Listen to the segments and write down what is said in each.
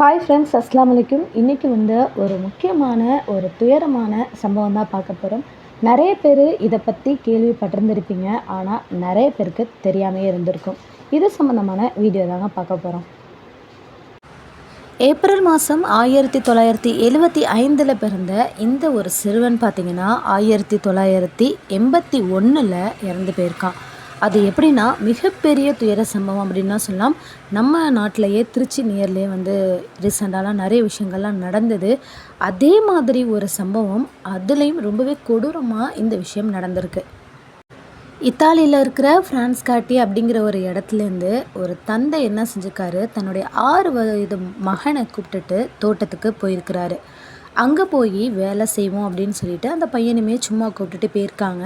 Hi friends அஸ்லாம் வலைக்கும் இன்றைக்கி வந்து ஒரு முக்கியமான ஒரு துயரமான சம்பவம் தான் பார்க்க போகிறோம் நிறைய பேர் இதை பற்றி கேள்விப்பட்டிருந்திருப்பீங்க. ஆனால் நிறைய பேருக்கு தெரியாமே இருந்திருக்கும். இது சம்மந்தமான வீடியோ தாங்க பார்க்க போகிறோம் ஏப்ரல் மாதம் ஆயிரத்தி தொள்ளாயிரத்தி எழுவத்தி ஐந்தில் பிறந்த இந்த ஒரு சிறுவன் பார்த்திங்கன்னா ஆயிரத்தி தொள்ளாயிரத்தி எண்பத்தி ஒன்றில் இறந்து போயிருக்கான். அது எப்படின்னா மிகப்பெரிய துயர சம்பவம் அப்படின்னா சொல்லலாம். நம்ம நாட்டிலையே திருச்சி நியர்லேயே வந்து ரீசெண்டாலாம் நிறைய விஷயங்கள்லாம் நடந்தது. அதே மாதிரி ஒரு சம்பவம் அதுலேயும் ரொம்பவே கொடூரமாக இந்த விஷயம் நடந்திருக்கு. இத்தாலியில் இருக்கிற ஃப்ரான்ஸ் காட்டி அப்படிங்கிற ஒரு இடத்துலேருந்து ஒரு தந்தை என்ன செஞ்சுருக்காரு? தன்னுடைய ஆறு வயது மகனை கூப்பிட்டுட்டு தோட்டத்துக்கு போயிருக்கிறாரு. அங்கே போய் வேலை செய்வோம் அப்படின்னு சொல்லிட்டு அந்த பையனுமே சும்மா கூப்பிட்டுட்டு போயிருக்காங்க.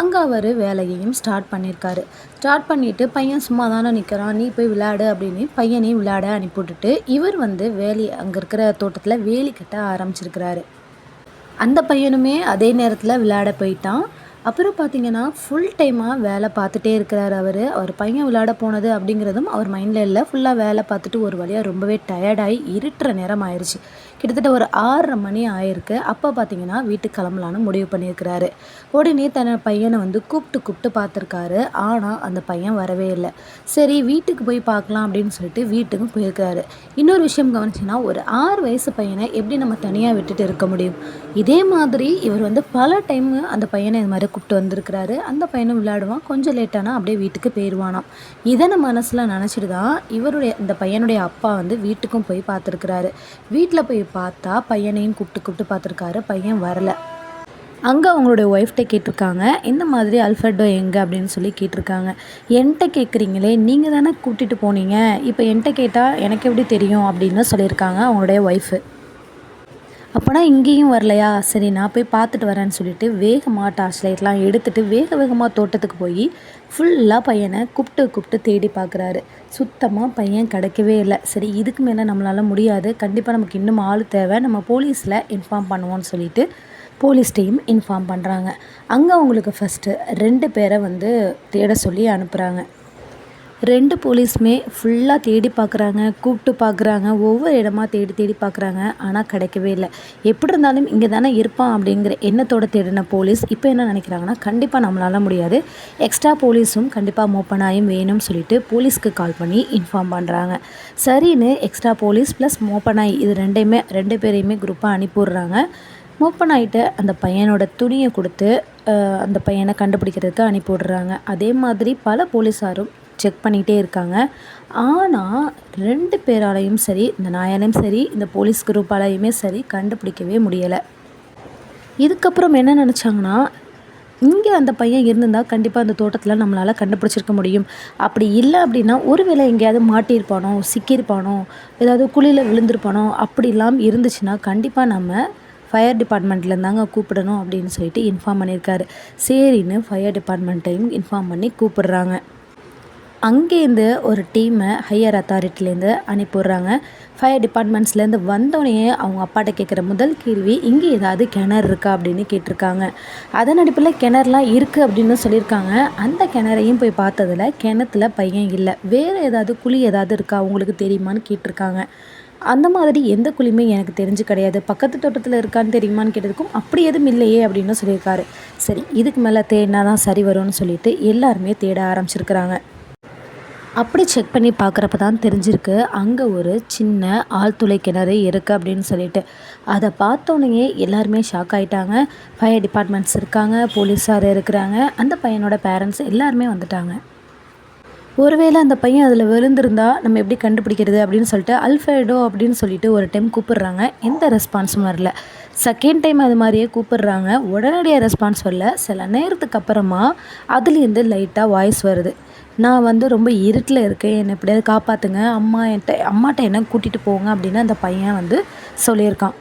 அங்கே அவர் வேலையையும் ஸ்டார்ட் பண்ணியிருக்காரு. ஸ்டார்ட் பண்ணிவிட்டு பையன் சும்மா தானே நிற்கிறான் நீ போய் விளையாடு அப்படின்னு பையனையும் விளையாட அனுப்பிவிட்டுட்டு இவர் வந்து வேலி அங்கே இருக்கிற தோட்டத்தில் வேலி கட்ட ஆரம்பிச்சிருக்கிறாரு. அந்த பையனுமே அதே நேரத்தில் விளையாட போயிட்டான். அப்புறம் பார்த்தீங்கன்னா ஃபுல் டைமாக வேலை பார்த்துட்டே இருக்கிறார் அவர். அவர் பையன் விளையாட போனது அப்படிங்கிறதும் அவர் மைண்டில் இல்லை. ஃபுல்லாக வேலை பார்த்துட்டு ஒரு வழியாக ரொம்பவே டயர்டாகி இருட்டுற நேரம் ஆயிடுச்சு கிட்டத்தட்ட ஒரு ஆறரை மணி ஆயிருக்கு. அப்போ பார்த்தீங்கன்னா வீட்டுக்கு கிளம்பலான்னு முடிவு பண்ணியிருக்கிறாரு. உடனே தன் பையனை வந்து கூப்பிட்டு கூப்பிட்டு பார்த்துருக்காரு. ஆனால் அந்த பையன் வரவே இல்லை. சரி வீட்டுக்கு போய் பார்க்கலாம் அப்படின்னு சொல்லிட்டு வீட்டுக்கும் போயிருக்கிறாரு. இன்னொரு விஷயம் கவனிச்சின்னா ஒரு ஆறு வயசு பையனை எப்படி நம்ம தனியாக விட்டுட்டு இருக்க முடியும்? இதே மாதிரி இவர் வந்து பல டைம் அந்த பையனை இது மாதிரி கூப்பிட்டு வந்திருக்கிறாரு. அந்த பையனும் விளையாடுவான். கொஞ்சம் லேட்டானா அப்படியே வீட்டுக்கு போயிடுவானாம் இதனை மனசில் நினச்சிட்டு தான் இவருடைய இந்த பையனுடைய அப்பா வந்து வீட்டுக்கும் போய் பார்த்துருக்குறாரு. வீட்டில் போய் பார்த்தா பையனையும் கூப்பிட்டு கூப்பிட்டு பார்த்துருக்காரு. பையன் வரல. அங்கே அவங்களுடைய ஒய்ஃப்கிட்ட கேட்டிருக்காங்க. இந்த மாதிரி அல்ஃபர்டோ எங்கே அப்படின்னு சொல்லி கேட்டிருக்காங்க. என்கிட்ட கேட்குறீங்களே நீங்கள் தானே கூட்டிகிட்டு போனீங்க. இப்போ என்கிட்ட கேட்டால் எனக்கு எப்படி தெரியும் அப்படின்னு சொல்லியிருக்காங்க அவங்களுடைய ஒய்ஃபு அப்போனா இங்கேயும் வரலையா? சரி நான் போய் பார்த்துட்டு வரேன்னு சொல்லிட்டு வேகமாக டார்ச் லைட்லாம் எடுத்துகிட்டு வேக வேகமாக தோட்டத்துக்கு போய் ஃபுல்லாக பையனை கூப்பிட்டு கூப்பிட்டு தேடி பார்க்குறாரு. சுத்தமாக பையன் கிடைக்கவே இல்லை. சரி இதுக்கு மேலே நம்மளால் முடியாது. கண்டிப்பாக நமக்கு இன்னும் ஆள் தேவை. நம்ம போலீஸில் இன்ஃபார்ம் பண்ணுவோன்னு சொல்லிட்டு போலீஸ் டீம் இன்ஃபார்ம் பண்ணுறாங்க அங்கே அவங்களுக்கு ஃபஸ்ட்டு ரெண்டு பேரை வந்து தேட சொல்லி அனுப்புகிறாங்க ரெண்டு போலீஸுமே ஃபுல்லாக தேடி பார்க்குறாங்க கூப்பிட்டு பார்க்குறாங்க ஒவ்வொரு இடமா தேடி தேடி பார்க்குறாங்க ஆனால் கிடைக்கவே இல்லை. எப்படி இருந்தாலும் இங்கே தானே இருப்பான் அப்படிங்கிற எண்ணத்தோடு தேடின போலீஸ் இப்போ என்ன நினைக்கிறாங்கன்னா கண்டிப்பாக நம்மளால முடியாது. எக்ஸ்ட்ரா போலீஸும் கண்டிப்பாக மோப்பனாயும் வேணும்னு சொல்லிட்டு போலீஸ்க்கு கால் பண்ணி இன்ஃபார்ம் பண்ணுறாங்க சரின்னு எக்ஸ்ட்ரா போலீஸ் ப்ளஸ் மோப்பனாய் இது ரெண்டையுமே ரெண்டு பேரையுமே குரூப்பாக அனுப்பிவிட்றாங்க ஓப்பன் ஆகிட்டு அந்த பையனோட துணியை கொடுத்து அந்த பையனை கண்டுபிடிக்கிறதுக்கு அனுப்பிவிடுறாங்க அதே மாதிரி பல போலீஸாரும் செக் பண்ணிகிட்டே இருக்காங்க. ஆனால் ரெண்டு பேராலையும் சரி இந்த நாயாலையும் சரி இந்த போலீஸ் குரூப்பாலையுமே சரி கண்டுபிடிக்கவே முடியலை. இதுக்கப்புறம் என்ன நினச்சாங்கன்னா இங்கே அந்த பையன் இருந்திருந்தால் கண்டிப்பாக அந்த தோட்டத்தில் நம்மளால் கண்டுபிடிச்சிருக்க முடியும். அப்படி இல்லை அப்படின்னா ஒருவேளை எங்கேயாவது மாட்டியிருப்பானோ சிக்கியிருப்பானோ ஏதாவது குழியில் விழுந்திருப்பானோ அப்படிலாம் இருந்துச்சுன்னா கண்டிப்பாக நம்ம ஃபயர் டிபார்ட்மெண்ட்லேருந்தாங்க கூப்பிடணும் அப்படின்னு சொல்லிட்டு இன்ஃபார்ம் பண்ணியிருக்காரு. சரின்னு ஃபயர் டிபார்ட்மெண்ட்டையும் இன்ஃபார்ம் பண்ணி கூப்பிடுறாங்க. அங்கேருந்து ஒரு டீமை ஹையர் அத்தாரிட்டிலேருந்து அனுப்பிடுறாங்க ஃபயர் டிபார்ட்மெண்ட்ஸ்லேருந்து வந்தோடனே அவங்க அப்பாட்ட கேட்குற முதல் கேள்வி இங்கே ஏதாவது கிணறு இருக்கா? அப்படின்னு கேட்டிருக்காங்க. அதன் அடிப்பில் கிணறுலாம் இருக்குது அப்படின்னு சொல்லியிருக்காங்க. அந்த கிணறையும் போய் பார்த்ததில் கிணத்துல பையன் இல்லை. வேறு ஏதாவது குழி ஏதாவது இருக்கா? அவங்களுக்கு தெரியுமான்னு கேட்டிருக்காங்க. அந்த மாதிரி எந்த குழியுமே எனக்கு தெரிஞ்சு கிடையாது. பக்கத்து தோட்டத்தில் இருக்கான்னு தெரியுமான்னு கேட்டதுக்கும் அப்படி எதுவும் இல்லையே அப்படின்னு சொல்லியிருக்காரு. சரி இதுக்கு மேலே தேடினா தான் சரி வரும்னு சொல்லிட்டு எல்லாருமே தேட ஆரம்பிச்சிருக்கிறாங்க. அப்படி செக் பண்ணி பார்க்குறப்ப தான் தெரிஞ்சிருக்கு அங்கே ஒரு சின்ன ஆழ்துளை கிணறு இருக்குது அப்படின்னு சொல்லிட்டு. அதை பார்த்தோன்னே எல்லாருமே ஷாக் ஆகிட்டாங்க ஃபயர் டிபார்ட்மெண்ட்ஸ் இருக்காங்க போலீஸார் இருக்கிறாங்க அந்த பையனோட பேரண்ட்ஸ் எல்லாருமே வந்துட்டாங்க. ஒருவேளை அந்த பையன் அதில் விழுந்திருந்தா நம்ம எப்படி கண்டுபிடிக்கிறது அப்படின்னு சொல்லிட்டு அல்ஃபைடோ அப்படின்னு சொல்லிட்டு ஒரு டைம் கூப்பிடுறாங்க. எந்த ரெஸ்பான்ஸும் வரல. செகண்ட் டைம் அது மாதிரியே கூப்பிடுறாங்க. உடனடியாக ரெஸ்பான்ஸ் வரல. சில நேரத்துக்கு அப்புறமா அதுலேருந்து லைட்டாக வாய்ஸ் வருது. நான் வந்து ரொம்ப இருட்டில் இருக்கேன். என்னை எப்படியாவது காப்பாற்றுங்க அம்மா என்கிட்ட அம்மாட்ட என்ன கூட்டிகிட்டு போங்க அப்படின்னு அந்த பையன் வந்து சொல்லியிருக்கான்.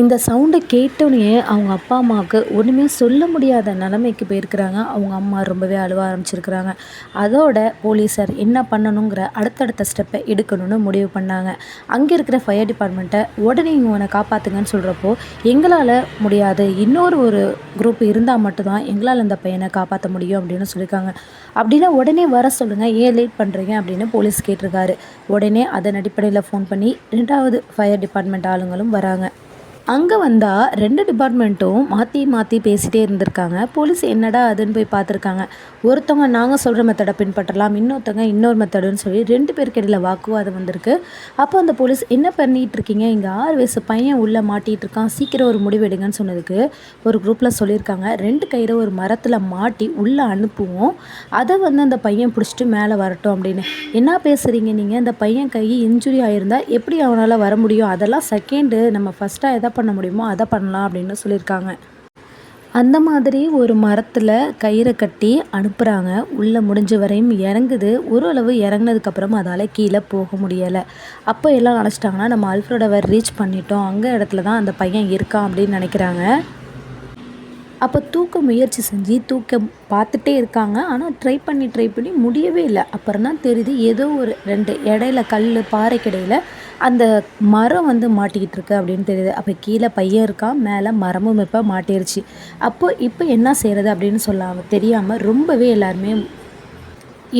இந்த சவுண்டை கேட்டோடனே அவங்க அப்பா அம்மாவுக்கு ஒன்றுமே சொல்ல முடியாத நிலைமைக்கு போயிருக்கிறாங்க. அவங்க அம்மா ரொம்பவே அழுவ ஆரம்பிச்சிருக்கிறாங்க. அதோட போலீஸார் என்ன பண்ணணுங்கிற அடுத்தடுத்த ஸ்டெப்பை எடுக்கணும்னு முடிவு பண்ணாங்க. அங்கே இருக்கிற ஃபயர் டிபார்ட்மெண்ட்டை உடனே இவனை காப்பாற்றுங்கன்னு சொல்கிறப்போ எங்களால் முடியாது. இன்னொரு ஒரு குரூப் இருந்தால் மட்டும்தான் எங்களால் இந்த பையனை காப்பாற்ற முடியும் அப்படின்னு சொல்லியிருக்காங்க. அப்படின்னா உடனே வர சொல்லுங்கள் ஏன் லேட் பண்ணுறீங்க அப்படின்னு போலீஸ் கேட்டிருக்காரு. உடனே அதன் அடிப்படையில் ஃபோன் பண்ணி ரெண்டாவது ஃபயர் டிபார்ட்மெண்ட் ஆளுங்களும் வராங்க. அங்கே வந்தால் ரெண்டு டிபார்ட்மெண்ட்டும் மாற்றி மாற்றி பேசிகிட்டே இருந்திருக்காங்க. போலீஸ் என்னடா அதுன்னு போய் பார்த்துருக்காங்க. ஒருத்தவங்க நாங்கள் சொல்கிற மெத்தடை பின்பற்றலாம் இன்னொருத்தவங்க இன்னொரு மெத்தடுன்னு சொல்லி ரெண்டு பேருக்கு இடையில் வாக்குவாதம் வந்திருக்கு. அப்போ அந்த போலீஸ் என்ன பண்ணிகிட்டு இருக்கீங்க? இங்கே ஆறு வயசு பையன் உள்ளே மாட்டிகிட்டு இருக்கான். சீக்கிரம் ஒரு முடிவு எடுங்கன்னு சொன்னதுக்கு ஒரு குரூப்பில் சொல்லியிருக்காங்க. ரெண்டு கயிறை ஒரு மரத்தில் மாட்டி உள்ளே அனுப்புவோம். அதை வந்து அந்த பையன் பிடிச்சிட்டு மேலே வரட்டும் அப்படின்னு. என்ன பேசுகிறீங்க நீங்கள் இந்த பையன் கை இன்ஜுரி ஆகிருந்தால் எப்படி அவனால் வர முடியும்? அதெல்லாம் செகண்டு நம்ம ஃபஸ்ட்டாக எதை பண்ண முடியுமோ அதை பண்ணலாம் அப்படின்னு சொல்லியிருக்காங்க. அந்த மாதிரி ஒரு மரத்தில் கயிறை கட்டி அனுப்புகிறாங்க உள்ளே முடிஞ்ச வரையும் இறங்குது. ஓரளவு இறங்கினதுக்கப்புறம் அதால் கீழே போக முடியலை. அப்போ எல்லாம் நினச்சிட்டாங்கன்னா நம்ம அல்ஃப்ரோடவர் ரீச் பண்ணிட்டோம். அங்கே இடத்துல தான் அந்த பையன் இருக்கான் அப்படின்னு நினைக்கிறாங்க. அப்போ தூக்க முயற்சி செஞ்சு தூக்க பார்த்துட்டே இருக்காங்க. ஆனால் ட்ரை பண்ணி ட்ரை பண்ணி முடியவே இல்லை. அப்புறம் தான் தெரியுது ஏதோ ஒரு ரெண்டு இடையில கல் பாறைக்கிடையில் அந்த மரம் வந்து மாட்டிக்கிட்டு இருக்கு அப்படின்னு தெரியுது. அப்போ கீழே பையன் இருக்கான் மேலே மரமும் இப்போ மாட்டிருச்சு. அப்போ இப்போ என்ன செய்கிறது அப்படின்னு சொல்லாமல் தெரியாமல் ரொம்பவே எல்லாருமே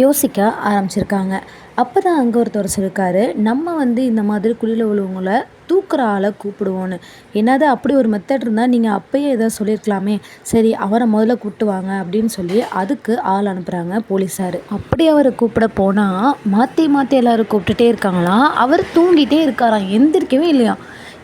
யோசிக்க ஆரம்பிச்சிருக்காங்க. அப்போ தான் அங்கே ஒருத்தர் சொல்லியிருக்காரு நம்ம வந்து இந்த மாதிரி குழியில் உள்ளவங்களை தூக்குற ஆளை கூப்பிடுவோன்னு. என்னது அப்படி ஒரு மெத்தட் இருந்தால் நீங்கள் அப்பயே எதாவது சொல்லியிருக்கலாமே. சரி அவரை முதல்ல கூப்பிட்டு வாங்க அப்படின்னு சொல்லி அதுக்கு ஆள் அனுப்புகிறாங்க போலீஸார் அப்படி அவரை கூப்பிட போனால் மாற்றி மாற்றி எல்லோரும் கூப்பிட்டுட்டே இருக்காங்களாம் அவர் தூங்கிட்டே இருக்காராம் எந்திரிக்கவே இல்லையா?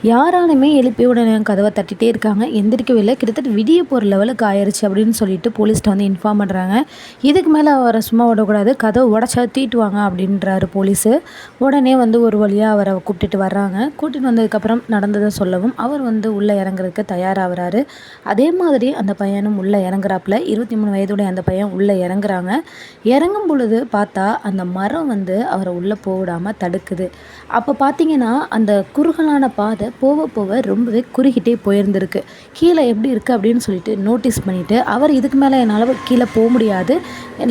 யாராலுமே எழுப்பி உடனே கதவை தட்டிகிட்டே இருக்காங்க. எந்திரிக்கவே இல்லை கிட்டத்தட்ட விடிய போகிற லெவலுக்கு ஆயிடுச்சு அப்படின்னு சொல்லிட்டு போலீஸ்கிட்ட வந்து இன்ஃபார்ம் பண்ணுறாங்க இதுக்கு மேலே அவரை சும்மா விடக்கூடாது. கதவை உடச்சா தீட்டுவாங்க அப்படின்றாரு போலீஸு. உடனே வந்து ஒரு வழியாக அவரை கூப்பிட்டுட்டு வர்றாங்க. கூட்டிகிட்டு வந்ததுக்கப்புறம் நடந்ததை சொல்லவும் அவர் வந்து உள்ளே இறங்குறதுக்கு தயாராகிறாரு. அதே மாதிரி அந்த பையனும் உள்ளே இறங்குறாப்புல. இருபத்தி மூணு வயதுடைய அந்த பையன் உள்ளே இறங்குறாங்க. இறங்கும் பொழுது பார்த்தா அந்த மரம் வந்து அவரை உள்ளே போடாமல் தடுக்குது. அப்போ பார்த்தீங்கன்னா அந்த குறுகலான பாதை போக போக ரொம்பவே குறுகிட்டே போயிருந்திருக்கு. கீழே எப்படி இருக்குது அப்படின்னு சொல்லிட்டு நோட்டீஸ் பண்ணிவிட்டு அவர் இதுக்கு மேலே என்னால் கீழே போக முடியாது.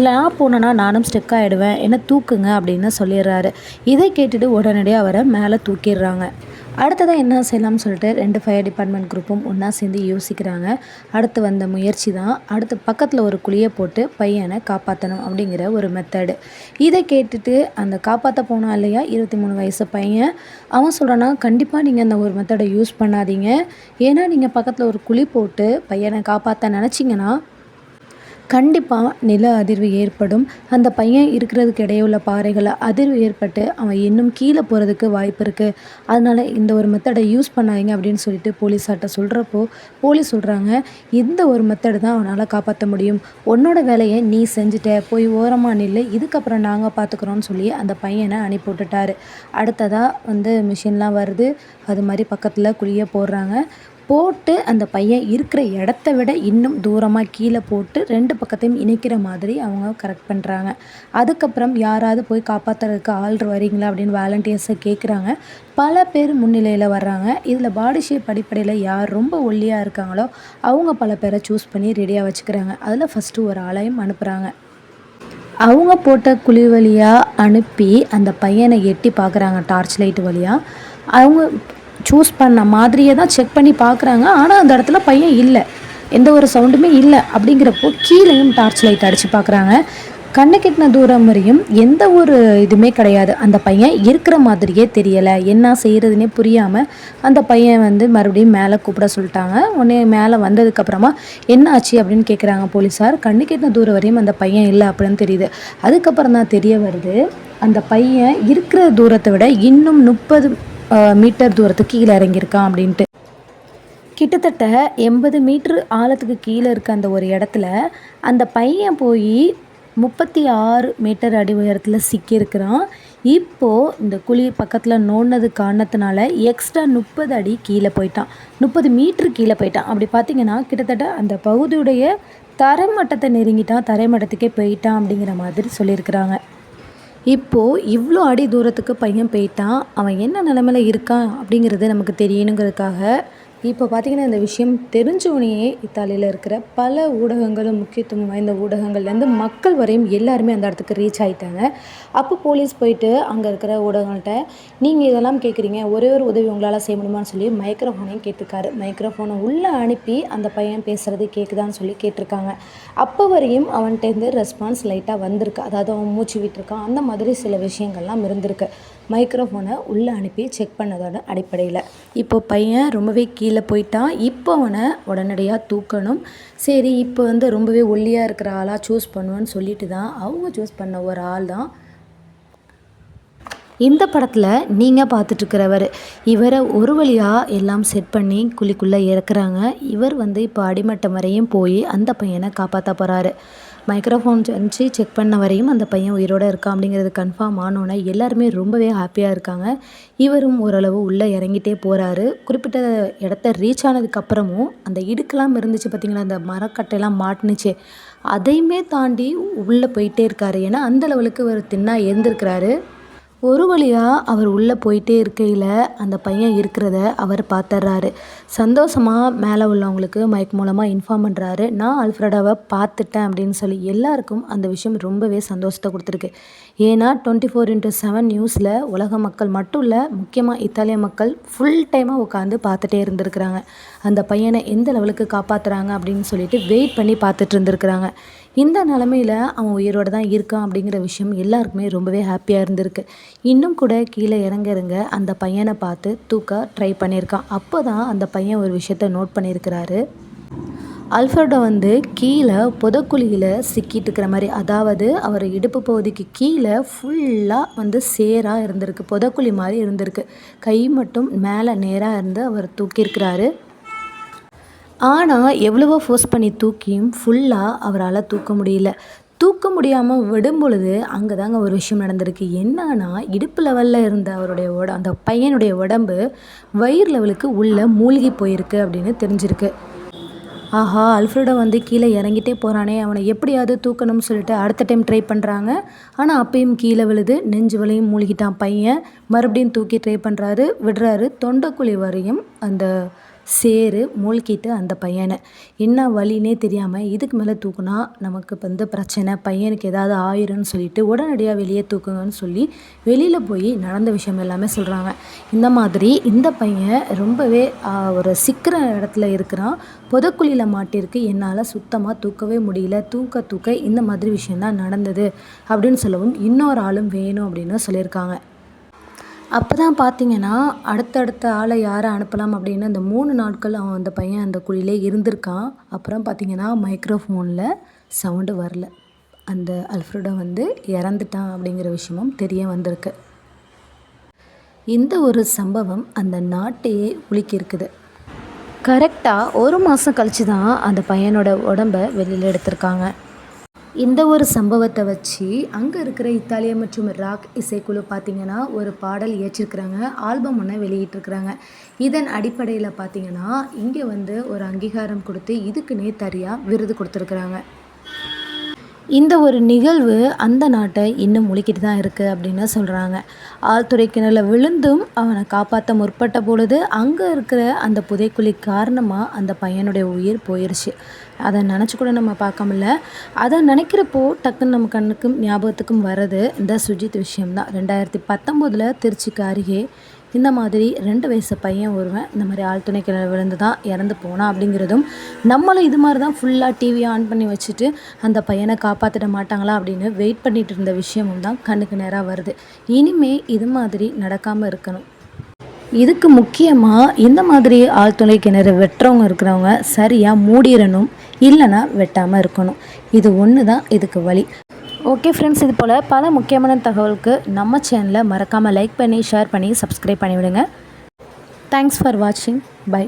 நான் போனேன்னா நானும் ஸ்டெக் ஆகிடுவேன் என்ன தூக்குங்க அப்படின்னு சொல்லிடுறாரு. இதை கேட்டுட்டு உடனடியாக அவரை மேலே தூக்கிடுறாங்க. அடுத்ததாக என்ன செய்யலாம்னு சொல்லிட்டு ரெண்டு ஃபயர் டிபார்ட்மெண்ட் குரூப்பும் ஒன்றா சேர்ந்து யோசிக்கிறாங்க. அடுத்து வந்த முயற்சி தான் அடுத்து பக்கத்தில் ஒரு குழியை போட்டு பையனை காப்பாற்றணும் அப்படிங்கிற ஒரு மெத்தடு இதை கேட்டுட்டு அந்த காப்பாற்ற போனா இல்லையா? இருபத்தி மூணு வயசு பையன். அவன் சொல்கிறான்னா கண்டிப்பாக நீங்கள் அந்த ஒரு மெத்தடை யூஸ் பண்ணாதீங்க. ஏன்னா நீங்கள் பக்கத்தில் ஒரு குழி போட்டு பையனை காப்பாற்ற நினச்சிங்கன்னா கண்டிப்பாக நில அதிர்வு ஏற்படும். அந்த பையன் இருக்கிறதுக்கு இடையே உள்ள பாறைகளை அதிர்வு ஏற்பட்டு அவன் இன்னும் கீழே போகிறதுக்கு வாய்ப்பு இருக்குது அதனால் இந்த ஒரு மெத்தடை யூஸ் பண்ணாதீங்க அப்படின்னு சொல்லிட்டு போலீஸார்ட்ட சொல்கிறப்போ போலீஸ் சொல்கிறாங்க இந்த ஒரு மெத்தடு தான் அவனால் காப்பாற்ற முடியும். உன்னோட வேலையை நீ செஞ்சுட்ட. போய் ஓரமாக நில்லு. இதுக்கப்புறம் நாங்கள் பார்த்துக்குறோன்னு சொல்லி அந்த பையனை அனுப்பி விட்டுட்டாரு. அடுத்ததாக வந்து மிஷின்லாம் வருது. அது மாதிரி பக்கத்தில் குழியை போடுறாங்க. போட்டு அந்த பையன் இருக்கிற இடத்த விட இன்னும் தூரமாக கீழே போட்டு ரெண்டு பக்கத்தையும் இணைக்கிற மாதிரி அவங்க கரெக்ட் பண்ணுறாங்க அதுக்கப்புறம் யாராவது போய் காப்பாற்றுறதுக்கு ஆள் வரீங்களா அப்படின்னு வாலண்டியர்ஸை கேட்குறாங்க பல பேர் முன்னிலையில் வர்றாங்க. இதில் பாடி ஷேப் அடிப்படையில் யார் ரொம்ப ஒல்லியாக இருக்காங்களோ அவங்க பல பேரை சூஸ் பண்ணி ரெடியாக வச்சுக்கிறாங்க. அதில் ஃபஸ்ட்டு ஒரு ஆளையும் அனுப்புகிறாங்க அவங்க போட்ட குழி வழியாக அனுப்பி அந்த பையனை எட்டி பார்க்குறாங்க டார்ச் லைட் வழியாக அவங்க சூஸ் பண்ண மாதிரியே தான் செக் பண்ணி பார்க்குறாங்க. ஆனால் அந்த இடத்துல பையன் இல்லை. எந்த ஒரு சவுண்டுமே இல்லை. அப்படிங்கிறப்போ கீழேயும் டார்ச் லைட் அடித்து பார்க்குறாங்க. கண்ணு கெட்டின தூரம் வரையும் எந்த ஒரு இதுவுமே கிடையாது. அந்த பையன் இருக்கிற மாதிரியே தெரியலை. என்ன செய்கிறதுனே புரியாமல் அந்த பையன் வந்து மறுபடியும் மேலே கூப்பிட சொல்லிட்டாங்க. உடனே மேலே வந்ததுக்கப்புறமா என்ன ஆச்சு? அப்படின்னு கேட்குறாங்க போலீஸார் கண்ணு கெட்டின தூரம் வரையும் அந்த பையன் இல்லை அப்படின்னு தெரியுது. அதுக்கப்புறம் தான் தெரிய வருது அந்த பையன் இருக்கிற தூரத்தை விட இன்னும் முப்பது மீட்டர் தூரத்துக்கு கீழே இறங்கியிருக்கான் அப்படின்ட்டு. கிட்டத்தட்ட எண்பது மீட்ரு ஆழத்துக்கு கீழே இருக்க அந்த ஒரு இடத்துல அந்த பையன் போய் முப்பத்தி ஆறு மீட்டர் அடி உயரத்தில் சிக்கியிருக்கிறான். இப்போது இந்த குழி பக்கத்தில் நோண்டினது காரணத்தினால எக்ஸ்ட்ரா முப்பது அடி கீழே போயிட்டான். முப்பது மீட்ரு கீழே போயிட்டான். அப்படி பார்த்தீங்கன்னா கிட்டத்தட்ட அந்த பகுதியுடைய தரைமட்டத்தை நெருங்கிட்டான். தரைமட்டத்துக்கே போயிட்டான் அப்படிங்கிற மாதிரி சொல்லியிருக்கிறாங்க. இப்போது இவ்வளோ அடி தூரத்துக்கு பையன் போயிட்டான் அவன் என்ன நிலமையில இருக்கான் அப்படிங்கிறது நமக்கு தெரியணுங்கிறதுக்காக இப்போ பார்த்தீங்கன்னா இந்த விஷயம் தெரிஞ்சவனையே இத்தாலியில் இருக்கிற பல ஊடகங்களும் முக்கியத்துவம் வாய்ந்த ஊடகங்கள்லேருந்து மக்கள் வரையும் எல்லாருமே அந்த இடத்துக்கு ரீச் ஆகிட்டாங்க அப்போ போலீஸ் போயிட்டு அங்கே இருக்கிற ஊடகங்கள்கிட்ட நீங்கள் இதெல்லாம் கேட்குறீங்க ஒரே ஒரு உதவி உங்களால் செய்ய முடியுமான்னு சொல்லி மைக்ரோஃபோனையும் கேட்டிருக்காரு. மைக்ரோஃபோனை உள்ளே அனுப்பி அந்த பையன் பேசுகிறது கேட்குதான்னு சொல்லி கேட்டிருக்காங்க. அப்போ வரையும் அவன்கிட்டேருந்து ரெஸ்பான்ஸ் லைட்டாக வந்திருக்கு. அதாவது அவன் மூச்சு விட்டுருக்கான். அந்த மாதிரி சில விஷயங்கள்லாம் இருந்திருக்கு. மைக்ரோஃபோனை உள்ளே அனுப்பி செக் பண்ணதோட அடிப்படையில். இப்போ பையன் ரொம்பவே கீழே போயிட்டான். இப்போ அவனை உடனடியாக தூக்கணும். சரி இப்போ வந்து ரொம்பவே ஒல்லியாக இருக்கிற ஆளாக சூஸ் பண்ணுவேன்னு சொல்லிட்டு தான் அவங்க சூஸ் பண்ண ஒரு ஆள் தான். இந்த படத்தில் நீங்கள் பார்த்துட்ருக்கிறவர் இவரை ஒரு வழியாக எல்லாம் செட் பண்ணி குழிக்குள்ளே இறக்குறாங்க. இவர் வந்து இப்போ அடிமட்டம் வரையும் போய் அந்த பையனை காப்பாற்ற போகிறாரு மைக்ரோஃபோன் வச்சு செக் பண்ண வரையும் அந்த பையன் உயிரோடு இருக்கான் அப்படிங்கிறது கன்ஃபார்ம் ஆனோன்னே எல்லாருமே ரொம்பவே ஹாப்பியாக இருக்காங்க. இவரும் ஓரளவு உள்ளே இறங்கிட்டே போகிறாரு குறிப்பிட்ட இடத்த ரீச் ஆனதுக்கப்புறமும் அந்த இடுக்கெல்லாம் இருந்துச்சு பார்த்திங்களா அந்த மரக்கட்டையெல்லாம் மாட்டுனுச்சு. அதையுமே தாண்டி உள்ளே போயிட்டே இருக்காரு. ஏன்னா அந்த லெவலுக்கு ஒரு தின்னா இருந்திருக்கிறாரு ஒரு வழியாக அவர் உள்ளே போயிட்டே இருக்கையில் அந்த பையன் இருக்கிறத அவர் பார்த்துட்றாரு சந்தோஷமாக மேலே உள்ளவங்களுக்கு மைக் மூலமாக இன்ஃபார்ம் பண்ணுறாரு நான் அல்ஃப்ரடாவை பார்த்துட்டேன் அப்படின்னு சொல்லி எல்லாருக்கும் அந்த விஷயம் ரொம்பவே சந்தோஷத்தை கொடுத்துருக்கு. ஏன்னா டுவெண்ட்டி ஃபோர் இன்ட்டு செவன் நியூஸில் உலக மக்கள் மட்டும் இல்லை முக்கியமாக இத்தாலிய மக்கள் ஃபுல் டைமாக உட்காந்து பார்த்துட்டே இருந்திருக்கிறாங்க. அந்த பையனை எந்த லெவலுக்கு காப்பாற்றுறாங்க அப்படின்னு சொல்லிட்டு வெயிட் பண்ணி பார்த்துட்டு இருந்திருக்கிறாங்க. இந்த நிலமையில் அவன் உயிரோடு தான் இருக்கான் அப்படிங்கிற விஷயம் எல்லாருக்குமே ரொம்பவே ஹாப்பியாக இருந்திருக்கு. இன்னும் கூட கீழே இறங்க இறங்க அந்த பையனை பார்த்து தூக்க ட்ரை பண்ணியிருக்கான். அப்போ தான் அந்த பையன் ஒரு விஷயத்த நோட் பண்ணியிருக்கிறாரு. அல்ஃபர்டோ வந்து கீழே புதக்குழியில் சிக்கிட்டு இருக்கிற மாதிரி அதாவது அவர் இடுப்பு பகுதிக்கு கீழே ஃபுல்லாக வந்து சேராக இருந்திருக்கு புதக்குழி மாதிரி இருந்திருக்கு. கை மட்டும் மேலே நேராக இருந்து அவர் தூக்கியிருக்கிறாரு. ஆனால் எவ்வளவோ ஃபோர்ஸ் பண்ணி தூக்கியும் ஃபுல்லாக அவரால் தூக்க முடியல. தூக்க முடியாமல் விடும் பொழுது அங்கே தாங்க ஒரு விஷயம் நடந்திருக்கு. என்னன்னா இடுப்பு லெவலில் இருந்த அவருடைய உட அந்த பையனுடைய உடம்பு வயிறு லெவலுக்கு உள்ளே மூழ்கி போயிருக்கு அப்படின்னு தெரிஞ்சிருக்கு. ஆஹா அல்ஃப்ரெடோ வந்து கீழே இறங்கிட்டே போகிறானே அவனை எப்படியாவது தூக்கணும்னு சொல்லிட்டு அடுத்த டைம் ட்ரை பண்ணுறாங்க ஆனால் அப்பயும் கீழே விழுது நெஞ்சு வலையும் மூழ்கிட்டான் பையன். மறுபடியும் தூக்கி ட்ரை பண்ணுறாரு விடுறாரு. தொண்டைக்குழி வரையும் அந்த சேரு மூழ்கிட்டு அந்த பையனை. என்ன வழினே தெரியாமல் இதுக்கு மேலே தூக்குனா நமக்கு வந்து பிரச்சனை பையனுக்கு ஏதாவது ஆயிரும்னு சொல்லிட்டு உடனடியாக வெளியே தூக்குங்கன்னு சொல்லி வெளியில் போய் நடந்த விஷயம் எல்லாமே சொல்கிறாங்க இந்த மாதிரி இந்த பையன் ரொம்பவே ஒரு சிக்கிற இடத்துல இருக்கிறான். புதக்குழியில் மாட்டிருக்கு என்னால் சுத்தமாக தூக்கவே முடியல. தூக்க தூக்க இந்த மாதிரி விஷயந்தான் நடந்தது அப்படின்னு சொல்லவும் இன்னொரு ஆளும் வேணும் அப்படின்னு சொல்லியிருக்காங்க. அப்போ தான் பார்த்தீங்கன்னா அடுத்தடுத்த ஆளை யாரை அனுப்பலாம் அப்படின்னு அந்த மூணு நாட்கள் அவன் அந்த பையன் அந்த குழியிலே இருந்திருக்கான். அப்புறம் பார்த்தீங்கன்னா மைக்ரோஃபோனில் சவுண்டு வரல. அந்த அல்ஃப்ரடோ வந்து இறந்துட்டான் அப்படிங்கிற விஷயமும் தெரிய வந்திருக்கு. இந்த ஒரு சம்பவம் அந்த நாட்டையே உலுக்கியிருக்குது. கரெக்டாக ஒரு மாதம் கழித்து தான் அந்த பையனோட உடம்பை வெளியில் எடுத்திருக்காங்க. இந்த ஒரு சம்பவத்தை வச்சு அங்கே இருக்கிற இத்தாலிய மற்றும் ராக் இசைக்குழு பார்த்திங்கன்னா ஒரு பாடல் இயற்றிருக்கிறாங்க ஆல்பம் ஒன்று வெளியிட்டிருக்கிறாங்க. இதன் அடிப்படையில் பார்த்திங்கன்னா இங்கே வந்து ஒரு அங்கீகாரம் கொடுத்து இதுக்குன்னே தரியாக விருது கொடுத்துருக்குறாங்க. இந்த ஒரு நிகழ்வு அந்த நாட்டை இன்னும் முழுக்கிட்டு தான் இருக்குது அப்படின்னு சொல்கிறாங்க ஆழ்துறை கிணறுல விழுந்தும் அவனை காப்பாற்ற முற்பட்ட பொழுது அங்கே இருக்கிற அந்த புதைக்குழி காரணமாக அந்த பையனுடைய உயிர் போயிடுச்சு அதை நினச்சி கூட நம்ம பார்க்க முடில அதை நினைக்கிறப்போ டக்குன்னு நம்ம கண்ணுக்கும் ஞாபகத்துக்கும் வர்றது இந்த சுஜித் விஷயம்தான். ரெண்டாயிரத்தி பத்தொம்போதில் திருச்சிக்கு அருகே இந்த மாதிரி ரெண்டு வயசு பையன் ஒருவன் இந்த மாதிரி ஆழ்துணை கிணறு விழுந்து தான் இறந்து போனான் அப்படிங்கிறதும் நம்மளும் இது மாதிரி தான் ஃபுல்லாக டிவி ஆன் பண்ணி வச்சுட்டு அந்த பையனை காப்பாற்றிட மாட்டாங்களா அப்படின்னு வெயிட் பண்ணிகிட்டு இருந்த விஷயமும் தான் கண்ணுக்கு நேராக வருது. இனிமே இது மாதிரி நடக்காமல் இருக்கணும். இதுக்கு முக்கியமாக இந்த மாதிரி ஆழ்துளை கிணறு வெட்டுறவங்க இருக்கிறவங்க சரியாக மூடிடணும் இல்லைன்னா வெட்டாமல் இருக்கணும். இது ஒன்று தான் இதுக்கு வழி. ஓகே ஃப்ரெண்ட்ஸ் இது போல் பல முக்கியமான தகவலுக்கு நம்ம சேனலை மறக்காமல் லைக் பண்ணி ஷேர் பண்ணி சப்ஸ்கிரைப் பண்ணிவிடுங்க. தேங்க்ஸ் ஃபார் வாட்சிங் பை